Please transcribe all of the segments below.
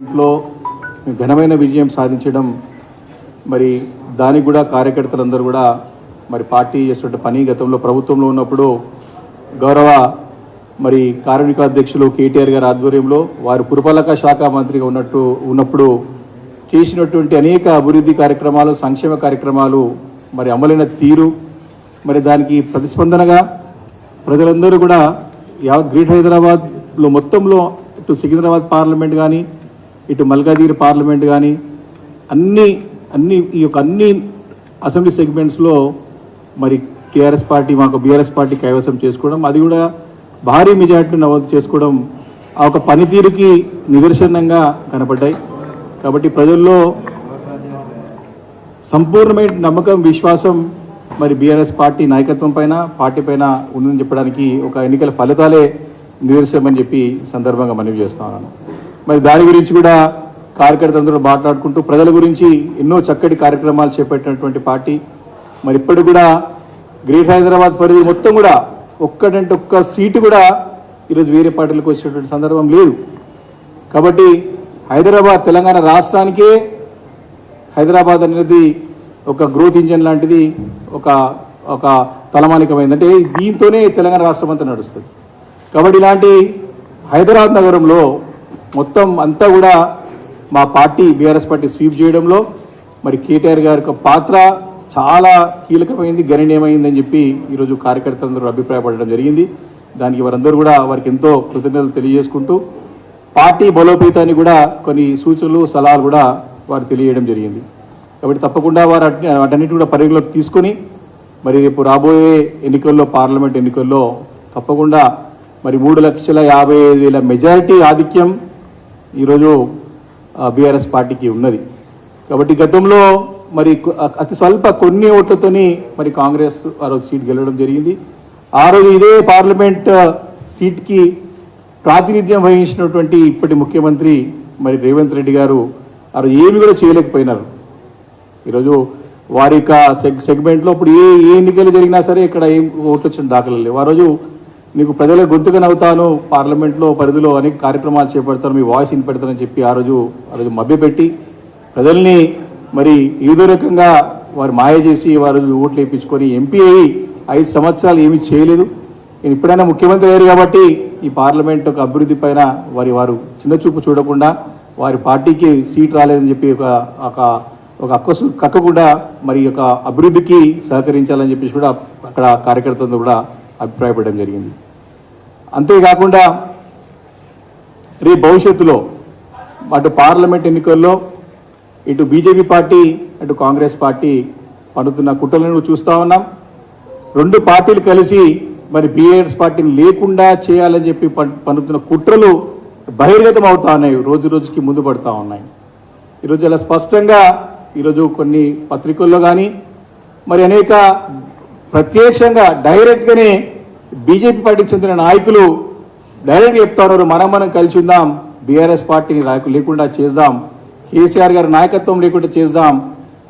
ఇంట్లో ఘనమైన విజయం సాధించడం మరి దానికి కూడా కార్యకర్తలందరూ కూడా మరి పార్టీ చేస్తున్న పని గతంలో ప్రభుత్వంలో ఉన్నప్పుడు గౌరవ మరి కార్మిక అధ్యక్షులు కేటీఆర్ గారి ఆధ్వర్యంలో వారు పురపాలక శాఖ మంత్రిగా ఉన్నట్టు ఉన్నప్పుడు చేసినటువంటి అనేక అభివృద్ధి కార్యక్రమాలు సంక్షేమ కార్యక్రమాలు మరి అమలైన తీరు మరి దానికి ప్రతిస్పందనగా ప్రజలందరూ కూడా యావత్ గ్రేట్ హైదరాబాద్లో మొత్తంలో ఇటు సికింద్రాబాద్ పార్లమెంట్ కానీ ఇటు మల్కాజిగిరి పార్లమెంట్ కానీ అన్ని అన్ని ఈ యొక్క అన్ని అసెంబ్లీ సెగ్మెంట్స్లో మరి టీఆర్ఎస్ పార్టీ మాకు బీఆర్ఎస్ పార్టీ కైవసం చేసుకోవడం అది కూడా భారీ మెజార్టీ నమోదు చేసుకోవడం ఆ ఒక పనితీరుకి నిదర్శనంగా కనపడ్డాయి. కాబట్టి ప్రజల్లో సంపూర్ణమైన నమ్మకం విశ్వాసం మరి బీఆర్ఎస్ పార్టీ నాయకత్వం పైన పార్టీ పైన ఉందని చెప్పడానికి ఒక ఎన్నికల ఫలితాలే నిదర్శనమని చెప్పి సందర్భంగా మనవి చేస్తున్నాను మరి దాని గురించి కూడా కార్యకర్తలందరూ మాట్లాడుకుంటూ ప్రజల గురించి ఎన్నో చక్కటి కార్యక్రమాలు చేపట్టినటువంటి పార్టీ. మరి ఇప్పుడు కూడా గ్రేట్ హైదరాబాద్ పరిధి మొత్తం కూడా ఒక్కటంటే ఒక్క సీటు కూడా ఈరోజు వేరే పార్టీలకు వచ్చేటువంటి సందర్భం లేదు. కాబట్టి హైదరాబాద్ తెలంగాణ రాష్ట్రానికే హైదరాబాద్ అనేది ఒక గ్రోత్ ఇంజన్ లాంటిది ఒక ఒక తలమానికమైంది. అంటే దీంతోనే తెలంగాణ రాష్ట్రం అంతా నడుస్తుంది. కాబట్టి ఇలాంటి హైదరాబాద్ నగరంలో మొత్తం అంతా కూడా మా పార్టీ బీఆర్ఎస్ పార్టీ స్వీప్ చేయడంలో మరి కేటీఆర్ గారి యొక్క పాత్ర చాలా కీలకమైంది గణనీయమైందని చెప్పి ఈరోజు కార్యకర్తలందరూ అభిప్రాయపడడం జరిగింది. దానికి వారందరూ కూడా వారికి ఎంతో కృతజ్ఞతలు తెలియజేసుకుంటూ పార్టీ బలోపేతాన్ని కూడా కొన్ని సూచనలు సలహాలు కూడా వారు తెలియజేయడం జరిగింది. కాబట్టి తప్పకుండా వారు అట్- వాటన్నిటి కూడా పరిగణలోకి తీసుకొని మరి రేపు రాబోయే ఎన్నికల్లో పార్లమెంట్ ఎన్నికల్లో తప్పకుండా మరి మూడు లక్షల యాభై ఐదు వేల మెజారిటీ ఆధిక్యం ఈరోజు బీఆర్ఎస్ పార్టీకి ఉన్నది. కాబట్టి గతంలో మరి అతి స్వల్ప కొన్ని ఓట్లతోని మరి కాంగ్రెస్ ఆ రోజు సీట్ గెలవడం జరిగింది. ఆ రోజు ఇదే పార్లమెంట్ సీట్కి ప్రాతినిధ్యం వహించినటువంటి ఇప్పటి ముఖ్యమంత్రి మరి రేవంత్ రెడ్డి గారు ఆ రోజు ఏమి కూడా చేయలేకపోయినారు. ఈరోజు వారి యొక్క సెగ్ సెగ్మెంట్లో ఇప్పుడు ఏ ఏ ఎన్నికలు జరిగినా సరే ఇక్కడ ఏం ఓట్లు వచ్చిన దాఖలు లేవు. ఆ రోజు నీకు ప్రజల గొంతుగా నవ్వుతాను పార్లమెంట్లో పరిధిలో అనేక కార్యక్రమాలు చేపడతాను మీ వాయిస్ వినిపెడతానని చెప్పి ఆ రోజు ఆ రోజు మభ్యపెట్టి ప్రజల్ని మరి ఏదో రకంగా వారు మాయ చేసి వారు ఓట్లు వేయించుకొని ఎంపీ అయ్యి ఐదు సంవత్సరాలు ఏమీ చేయలేదు. నేను ఇప్పుడైనా ముఖ్యమంత్రి అయ్యారు కాబట్టి ఈ పార్లమెంట్ ఒక అభివృద్ధి పైన వారి వారు చిన్న చూపు చూడకుండా వారి పార్టీకి సీట్ రాలేదని చెప్పి ఒక ఒక ఒక అక్కసు కక్కకుండా మరి యొక్క అభివృద్ధికి సహకరించాలని చెప్పేసి కూడా అక్కడ కార్యకర్తలతో కూడా అభిప్రాయపడడం జరిగింది. అంతేకాకుండా రేపు భవిష్యత్తులో అటు పార్లమెంట్ ఎన్నికల్లో ఇటు బీజేపీ పార్టీ అటు కాంగ్రెస్ పార్టీ పండుతున్న కుట్రలను చూస్తూ ఉన్నాం. రెండు పార్టీలు కలిసి మరి బీఏఎస్ పార్టీని లేకుండా చేయాలని చెప్పి పన్- కుట్రలు బహిర్గతం అవుతా ఉన్నాయి రోజు రోజుకి ముందు పడుతూ ఉన్నాయి. ఈరోజు అలా స్పష్టంగా ఈరోజు కొన్ని పత్రికల్లో కానీ మరి అనేక ప్రత్యక్షంగా డైరెక్ట్గానే బీజేపీ పార్టీకి చెందిన నాయకులు డైరెక్ట్గా చెప్తారు మనం మనం కలిసి ఉందాం బీఆర్ఎస్ పార్టీని నాయకులు లేకుండా చేద్దాం కేసీఆర్ గారి నాయకత్వం లేకుండా చేద్దాం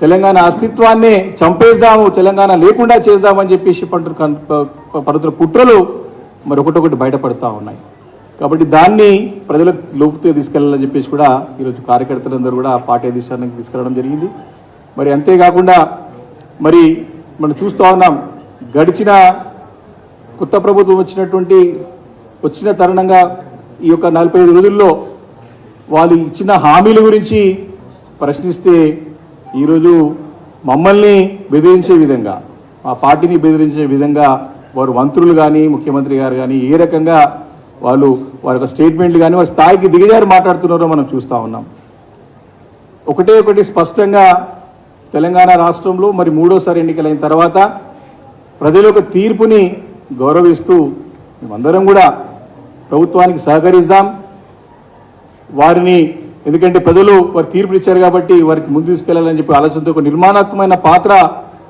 తెలంగాణ అస్తిత్వాన్ని చంపేద్దాము తెలంగాణ లేకుండా చేద్దామని చెప్పేసి పంటు పడుతున్న కుట్రలు మరి ఒకటొకటి బయటపడతా ఉన్నాయి. కాబట్టి దాన్ని ప్రజలకు లోపుతో తీసుకెళ్ళాలని చెప్పేసి కూడా ఈరోజు కార్యకర్తలందరూ కూడా పార్టీ అధిష్టానానికి తీసుకెళ్ళడం జరిగింది. మరి అంతేకాకుండా మరి మనం చూస్తూ ఉన్నాం గడిచిన కొత్త ప్రభుత్వం వచ్చినటువంటి వచ్చిన తరుణంగా ఈ యొక్క నలభై ఐదు రోజుల్లో వాళ్ళు ఇచ్చిన హామీల గురించి ప్రశ్నిస్తే ఈరోజు మమ్మల్ని బెదిరించే విధంగా మా పార్టీని బెదిరించే విధంగా వారు మంత్రులు కానీ ముఖ్యమంత్రి గారు కానీ ఏ రకంగా వాళ్ళు వారి యొక్క స్టేట్మెంట్లు కానీ వారి స్థాయికి దిగజారి మాట్లాడుతున్నారో మనం చూస్తూ ఉన్నాం. ఒకటే ఒకటి స్పష్టంగా తెలంగాణ రాష్ట్రంలో మరి మూడోసారి ఎన్నికలైన తర్వాత ప్రజల యొక్క తీర్పుని గౌరవిస్తూ మేమందరం కూడా ప్రభుత్వానికి సహకరిస్తాం. వారిని ఎందుకంటే ప్రజలు వారి తీర్పు ఇచ్చారు కాబట్టి వారికి ముందు తీసుకెళ్ళాలని చెప్పి ఆలోచనతో ఒక నిర్మాణాత్మకమైన పాత్ర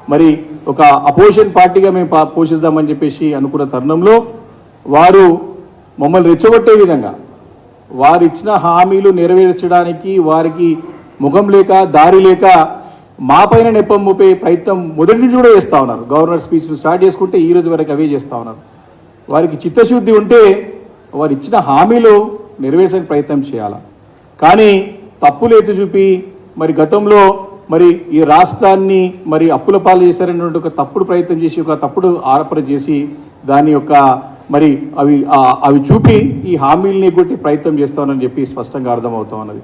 మరి ఒక అపోజిషన్ పార్టీగా మేము పా- పోషిస్తామని చెప్పేసి అనుకున్న తరుణంలో వారు మమ్మల్ని రెచ్చగొట్టే విధంగా వారు ఇచ్చిన హామీలు నెరవేర్చడానికి వారికి ముఖం లేక దారి లేక మా పైన నెప్పం మోపే ప్రయత్నం మొదటి నుంచి కూడా చేస్తూ ఉన్నారు. గవర్నర్ స్పీచ్లు స్టార్ట్ చేసుకుంటే ఈ రోజు వరకు అవే చేస్తూ ఉన్నారు. వారికి చిత్తశుద్ధి ఉంటే వారు ఇచ్చిన హామీలు నెరవేర్చడానికి ప్రయత్నం చేయాలి? కానీ తప్పులు ఎత్తి చూపి మరి గతంలో మరి ఈ రాష్ట్రాన్ని మరి అప్పుల పాలు చేశారనేటువంటి ఒక తప్పుడు ప్రయత్నం చేసి ఒక తప్పుడు ఆరోపణ చేసి దాని యొక్క మరి అవి అవి చూపి ఈ హామీల్ని కొట్టి ప్రయత్నం చేస్తామని చెప్పి స్పష్టంగా అర్థమవుతా ఉన్నది.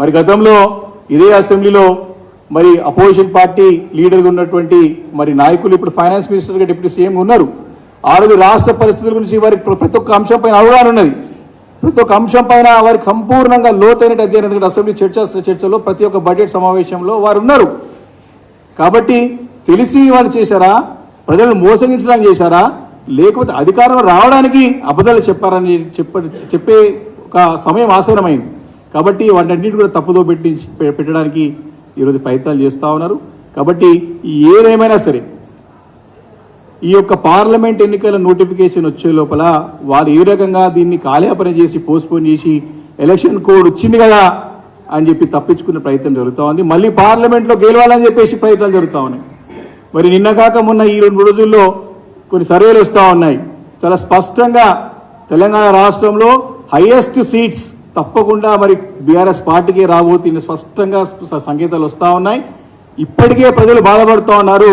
మరి గతంలో ఇదే అసెంబ్లీలో మరి అపోజిషన్ పార్టీ లీడర్గా ఉన్నటువంటి మరి నాయకులు ఇప్పుడు ఫైనాన్స్ మినిస్టర్గా డిప్యూటీ సీఎం ఉన్నారు. ఆ రోజు రాష్ట్ర పరిస్థితుల గురించి వారికి ప్రతి ఒక్క అంశం పైన అవగాహన ఉన్నది. ప్రతి ఒక్క అంశం పైన వారికి సంపూర్ణంగా లోతైన అధ్యయనం ఎందుకంటే అసెంబ్లీ చర్చ చర్చలో ప్రతి ఒక్క బడ్జెట్ సమావేశంలో వారు ఉన్నారు. కాబట్టి తెలిసి వాళ్ళు చేశారా? ప్రజలను మోసగించడానికి చేశారా? లేకపోతే అధికారం రావడానికి అబద్ధాలు చెప్పారని చెప్ప చెప్పే ఒక సమయం ఆసరమైంది కాబట్టి వాటన్నిటి కూడా తప్పుదో పెట్టి పెట్టడానికి ఈరోజు ప్రయత్నాలు చేస్తూ ఉన్నారు. కాబట్టి ఏదేమైనా సరే ఈ యొక్క పార్లమెంట్ ఎన్నికల నోటిఫికేషన్ వచ్చే లోపల వారు ఏ రకంగా దీన్ని కాలేపన చేసి పోస్ట్పోన్ చేసి ఎలక్షన్ కోడ్ వచ్చింది కదా అని చెప్పి తప్పించుకునే ప్రయత్నం జరుగుతూ ఉంది. మళ్ళీ పార్లమెంట్లో గెలవాలని చెప్పేసి ప్రయత్నాలు జరుగుతూ ఉన్నాయి. మరి నిన్న కాక మొన్న ఈ రెండు రోజుల్లో కొన్ని సర్వేలు వస్తూ ఉన్నాయి. చాలా స్పష్టంగా తెలంగాణ రాష్ట్రంలో హయ్యెస్ట్ సీట్స్ తప్పకుండా మరి బీఆర్ఎస్ పార్టీకి రాబోతుంది స్పష్టంగా సంకేతాలు వస్తూ ఉన్నాయి. ఇప్పటికే ప్రజలు బాధపడుతూ ఉన్నారు.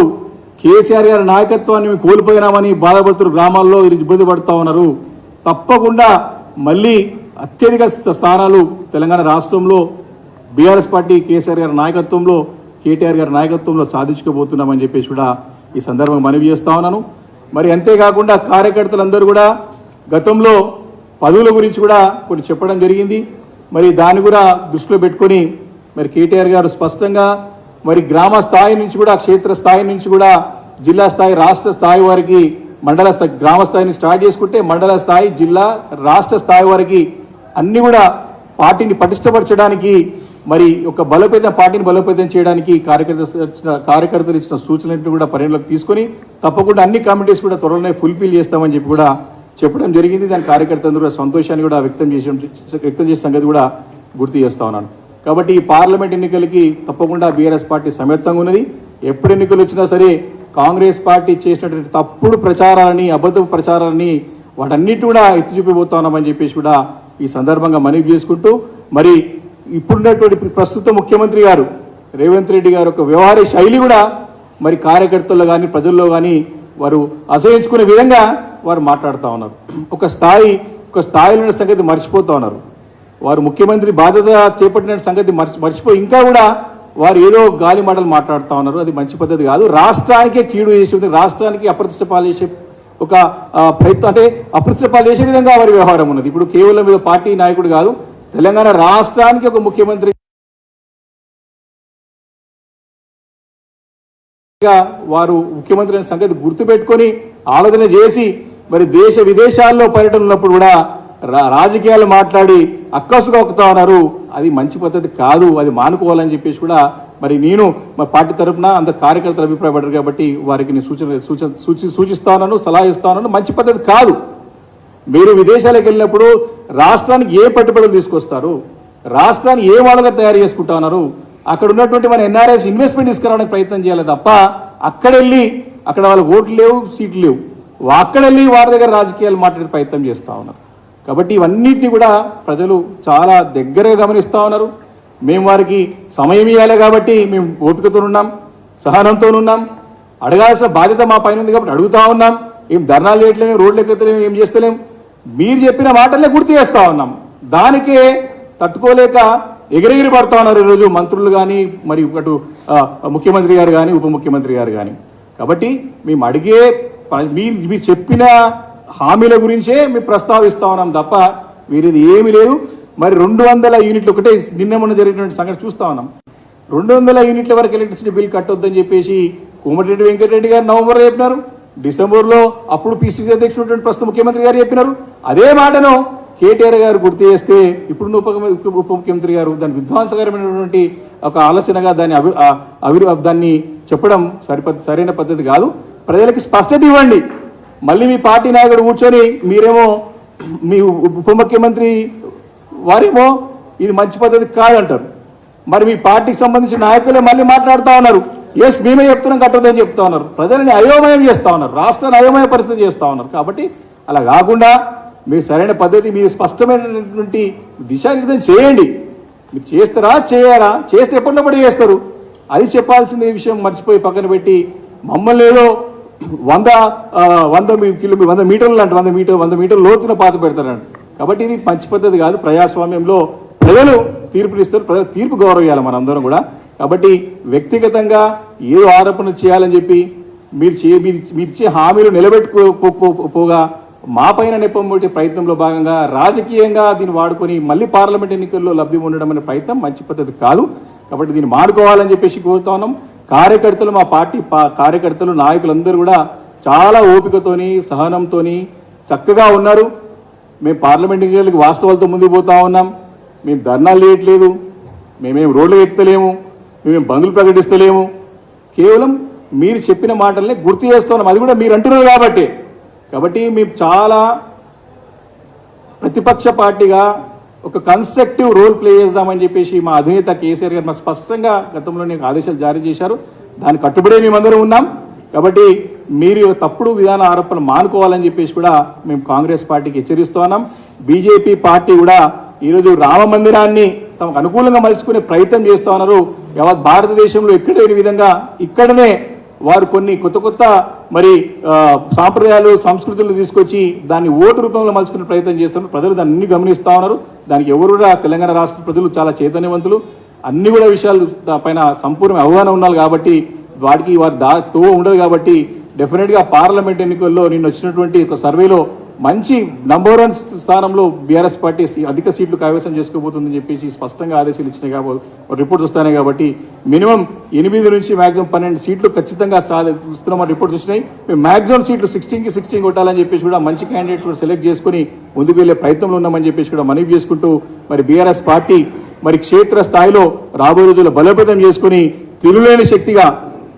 కేసీఆర్ గారి నాయకత్వాన్ని మేము కోల్పోయినామని బాధపడుతున్న గ్రామాల్లో ఇబ్బంది పడుతూ ఉన్నారు. తప్పకుండా మళ్ళీ అత్యధిక స్థానాలు తెలంగాణ రాష్ట్రంలో బీఆర్ఎస్ పార్టీ కేసీఆర్ గారి నాయకత్వంలో కేటీఆర్ గారి నాయకత్వంలో సాధించుకోబోతున్నామని చెప్పేసి కూడా ఈ సందర్భంగా మనవి చేస్తా ఉన్నాను. మరి అంతేకాకుండా కార్యకర్తలందరూ కూడా గతంలో పదవుల గురించి కూడా కొన్ని చెప్పడం జరిగింది. మరి దాన్ని కూడా దృష్టిలో పెట్టుకొని మరి కేటీఆర్ గారు స్పష్టంగా మరి గ్రామ స్థాయి నుంచి కూడా క్షేత్ర స్థాయి నుంచి కూడా జిల్లా స్థాయి రాష్ట్ర స్థాయి వారికి మండల స్థాయి గ్రామ స్థాయిని స్టార్ట్ చేసుకుంటే మండల స్థాయి జిల్లా రాష్ట్ర స్థాయి వారికి అన్నీ కూడా పార్టీని పటిష్టపరచడానికి మరి ఒక బలోపేతం పార్టీని బలోపేతం చేయడానికి కార్యకర్త కార్యకర్తలు ఇచ్చిన సూచనలను కూడా పరిగణలోకి తీసుకొని తప్పకుండా అన్ని కమిటీస్ కూడా త్వరలోనే ఫుల్ఫిల్ చేస్తామని చెప్పి కూడా చెప్పడం జరిగింది. దాని కార్యకర్తలు కూడా సంతోషాన్ని కూడా వ్యక్తం చేసి వ్యక్తం చేసే సంగతి కూడా గుర్తు చేస్తా ఉన్నాను. కాబట్టి ఈ పార్లమెంట్ ఎన్నికలకి తప్పకుండా బీఆర్ఎస్ పార్టీ సమర్థంగా ఉన్నది. ఎప్పుడు ఎన్నికలు వచ్చినా సరే కాంగ్రెస్ పార్టీ చేసినటువంటి తప్పుడు ప్రచారాలని అబద్ధ ప్రచారాలని వాటన్నిటి కూడా ఎత్తి చూపిపోతా ఉన్నామని చెప్పేసి కూడా ఈ సందర్భంగా మనవి చేసుకుంటూ మరి ఇప్పుడున్నటువంటి ప్రస్తుత ముఖ్యమంత్రి గారు రేవంత్ రెడ్డి గారు ఒక వ్యవహార శైలి కూడా మరి కార్యకర్తల్లో కానీ ప్రజల్లో కానీ వారు అసహించుకునే విధంగా వారు మాట్లాడుతూ ఉన్నారు. ఒక స్థాయి ఒక స్థాయిలో ఉన్న సంగతి మర్చిపోతూ ఉన్నారు. వారు ముఖ్యమంత్రి బాధ్యత చేపట్టిన సంగతి మర్చి మర్చిపోయి ఇంకా కూడా వారు ఏదో గాలి మాటలు మాట్లాడుతూ ఉన్నారు. అది మంచి పద్ధతి కాదు. రాష్ట్రానికే కీడు చేసే రాష్ట్రానికి అప్రతిష్ట పాలేసే ఒక ప్రయత్నం అంటే అప్రతిష్ట పాలేసే విధంగా వారి వ్యవహారం ఉన్నది. ఇప్పుడు కేవలం మీద పార్టీ నాయకుడు కాదు. తెలంగాణ రాష్ట్రానికి ఒక ముఖ్యమంత్రి వారు ముఖ్యమంత్రి అనే సంగతి గుర్తుపెట్టుకొని ఆలోచన చేసి మరి దేశ విదేశాల్లో పర్యటన ఉన్నప్పుడు కూడా రా- రాజకీయాలు మాట్లాడి అక్కసుగా ఒక్కుతా ఉన్నారు. అది మంచి పద్ధతి కాదు అది మానుకోవాలని చెప్పేసి కూడా మరి నేను మా పార్టీ తరపున అంత కార్యకర్తలు అభిప్రాయపడ్డారు కాబట్టి వారికి నేను సూచన సూచన సూచి సూచిస్తానను సలహా ఇస్తానను మంచి పద్ధతి కాదు. మీరు విదేశాలకు వెళ్ళినప్పుడు రాష్ట్రానికి ఏ పెట్టుబడులు తీసుకొస్తారు? రాష్ట్రాన్ని ఏ మోడల్గా తయారు చేసుకుంటా ఉన్నారు? అక్కడ ఉన్నటువంటి మన ఎన్ఆర్ఎస్ ఇన్వెస్ట్మెంట్ తీసుకురావడానికి ప్రయత్నం చేయాలి తప్ప అక్కడ వెళ్ళి అక్కడ వాళ్ళ ఓట్లు లేవు సీట్లు లేవు. అక్కడ వెళ్ళి వారి దగ్గర రాజకీయాలు మాట్లాడే ప్రయత్నం చేస్తూ ఉన్నారు. కాబట్టి ఇవన్నిటిని కూడా ప్రజలు చాలా దగ్గరగా గమనిస్తూ ఉన్నారు. మేము వారికి సమయం ఇవ్వాలి కాబట్టి మేము ఓపికతో ఉన్నాం సహనంతో ఉన్నాం. అడగాల్సిన బాధ్యత మా పైన ఉంది కాబట్టి అడుగుతా ఉన్నాం. ఏం ధర్నాలు చేయట్లేము రోడ్లు ఎక్కలేము ఏం చేస్తలేం మీరు చెప్పిన మాటలే గుర్తు చేస్తూ ఉన్నాం. దానికే తట్టుకోలేక ఎగిరెగిరి పడతా ఉన్నారు ఈరోజు మంత్రులు కానీ మరి అటు ముఖ్యమంత్రి గారు కానీ ఉప ముఖ్యమంత్రి గారు కానీ కాబట్టి మేము అడిగే మీరు మీరు చెప్పిన హామీల గురించే మేము ప్రస్తావిస్తా ఉన్నాం తప్ప వేరేది ఏమీ లేదు. మరి రెండు వందల యూనిట్లు ఒకటే నిన్న మొన్న జరిగినటువంటి సంగతి చూస్తా ఉన్నాం. రెండు వందల యూనిట్ల వరకు ఎలక్ట్రిసిటీ బిల్ కట్టొద్దని చెప్పేసి కోమటిరెడ్డి వెంకటరెడ్డి గారు నవంబర్లో చెప్పినారు. డిసెంబర్లో అప్పుడు పిసిసి అధ్యక్షుడు ప్రస్తుత ముఖ్యమంత్రి గారు చెప్పినారు. అదే మాటను కేటీఆర్ గారు గుర్తు చేస్తే ఇప్పుడు ఉప ఉప ముఖ్యమంత్రి గారు దాని విధ్వంసకరమైనటువంటి ఒక ఆలోచనగా దాన్ని అభి అవి అభివృ దాన్ని చెప్పడం సరిప సరైన పద్ధతి కాదు. ప్రజలకి స్పష్టత ఇవ్వండి. మళ్ళీ మీ పార్టీ నాయకుడు కూర్చొని మీరేమో మీ ఉప ముఖ్యమంత్రి వారేమో ఇది మంచి పద్ధతి కాదంటారు. మరి మీ పార్టీకి సంబంధించిన నాయకులే మళ్ళీ మాట్లాడుతూ ఉన్నారు. ఎస్ మేమే చెప్తున్నాం కట్టదని చెప్తా ఉన్నారు. ప్రజలని అయోమయం చేస్తూ ఉన్నారు. రాష్ట్రాన్ని అయోమయ పరిస్థితి చేస్తూ ఉన్నారు. కాబట్టి అలా కాకుండా మీరు సరైన పద్ధతి మీరు స్పష్టమైనటువంటి దిశానిర్దేశం చేయండి. మీరు చేస్తారా చేయరా చేస్తే ఎప్పటికప్పుడు చేస్తారు? అది చెప్పాల్సిన విషయం మర్చిపోయి పక్కన పెట్టి మమ్మల్ని ఏదో వంద వంద కిలోమీ వంద మీటర్లు అంటే వంద మీటర్ వంద మీటర్లు లోతున పాత పెడతారండి కాబట్టి ఇది మంచి పద్ధతి కాదు. ప్రజాస్వామ్యంలో ప్రజలు తీర్పులు ఇస్తారు. ప్రజలు తీర్పు గౌరవించాలి మనందరం కూడా. కాబట్టి వ్యక్తిగతంగా ఏదో ఆరోపణ చేయాలని చెప్పి మీరు చే మీరు మీరు ఇచ్చే హామీలు నిలబెట్టుకోపోగా మా పైన నెప్పం ప్రయత్నంలో భాగంగా రాజకీయంగా దీన్ని వాడుకొని మళ్ళీ పార్లమెంట్ ఎన్నికల్లో లబ్ధి ఉండడం అనే ప్రయత్నం మంచి పద్ధతి కాదు. కాబట్టి దీన్ని మాడుకోవాలని చెప్పేసి కోరుతా ఉన్నాం. కార్యకర్తలు మా పార్టీ పా- కార్యకర్తలు నాయకులందరూ కూడా చాలా ఓపికతోని సహనంతోని చక్కగా ఉన్నారు. మేము పార్లమెంట్ ఎన్నికలకి వాస్తవాలతో ముందుకు పోతా ఉన్నాం. మేము ధర్నాలు చేయట్లేదు. మేమేం రోడ్లు ఎత్తలేము. మేమేం బంధులు ప్రకటిస్తలేము. కేవలం మీరు చెప్పిన మాటల్ని గుర్తు చేస్తున్నాం అది కూడా మీరు అంటున్నారు కాబట్టి. కాబట్టి మేము చాలా ప్రతిపక్ష పార్టీగా ఒక కన్స్ట్రక్టివ్ రోల్ ప్లే చేద్దామని చెప్పేసి మా అధినేత కేసీఆర్ గారు మాకు స్పష్టంగా గతంలో నీకు ఆదేశాలు జారీ చేశారు. దాని కట్టుబడే మేమందరం ఉన్నాం. కాబట్టి మీరు తప్పుడు విధాన ఆరోపణలు మానుకోవాలని చెప్పేసి కూడా మేము కాంగ్రెస్ పార్టీకి హెచ్చరిస్తున్నాం బీజేపీ పార్టీ కూడా ఈరోజు రామ మందిరాన్ని తమకు అనుకూలంగా మలుచుకునే ప్రయత్నం చేస్తూ ఉన్నారు. యావత్ భారతదేశంలో ఎక్కడ లేని విధంగా ఇక్కడనే వారు కొన్ని కొత్త కొత్త మరి సాంప్రదాయాలు సంస్కృతులు తీసుకొచ్చి దాన్ని ఓటు రూపంలో మలుచుకునే ప్రయత్నం చేస్తున్నారు. ప్రజలు దాన్ని అన్ని ఉన్నారు. దానికి ఎవరు కూడా తెలంగాణ రాష్ట్ర ప్రజలు చాలా చైతన్యవంతులు. అన్ని కూడా విషయాలు పైన సంపూర్ణ అవగాహన ఉన్నారు కాబట్టి వాటికి వారి దా తో ఉండదు కాబట్టి డెఫినెట్గా పార్లమెంట్ ఎన్నికల్లో నిన్న వచ్చినటువంటి ఒక సర్వేలో మంచి నంబర్ వన్ స్థానంలో బీఆర్ఎస్ పార్టీ అధిక సీట్లు కైవసం చేసుకోబోతుందని చెప్పేసి స్పష్టంగా ఆదేశాలు ఇచ్చినాయి కాబట్టి రిపోర్ట్స్ వస్తున్నాయి కాబట్టి మినిమం ఎనిమిది నుంచి మ్యాక్సిమం పన్నెండు సీట్లు ఖచ్చితంగా సాధిస్తున్నామని రిపోర్ట్స్ వచ్చినాయి. మేము మ్యాక్సిమం సీట్లు సిక్స్టీన్కి సిక్స్టీన్ కొట్టాలని చెప్పేసి కూడా మంచి క్యాండిడేట్స్ కూడా సెలెక్ట్ చేసుకుని ముందుకు వెళ్ళే ప్రయత్నంలో ఉన్నామని చెప్పేసి కూడా మనవి చేసుకుంటూ మరి బీఆర్ఎస్ పార్టీ మరి క్షేత్ర స్థాయిలో రాబోయే రోజుల్లో బలోపేతం చేసుకుని తిరుగులేని శక్తిగా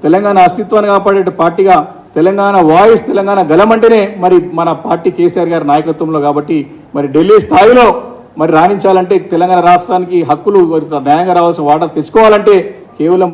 తెలంగాణ అస్తిత్వాన్ని కాపాడే పార్టీగా తెలంగాణ వాయిస్ తెలంగాణ గలమంటేనే మరి మన పార్టీ కేసీఆర్ గారి నాయకత్వంలో కాబట్టి మరి ఢిల్లీ స్థాయిలో మరి రాణించాలంటే తెలంగాణ రాష్ట్రానికి హక్కులు న్యాయంగా రావాల్సిన వాటా తెచ్చుకోవాలంటే కేవలం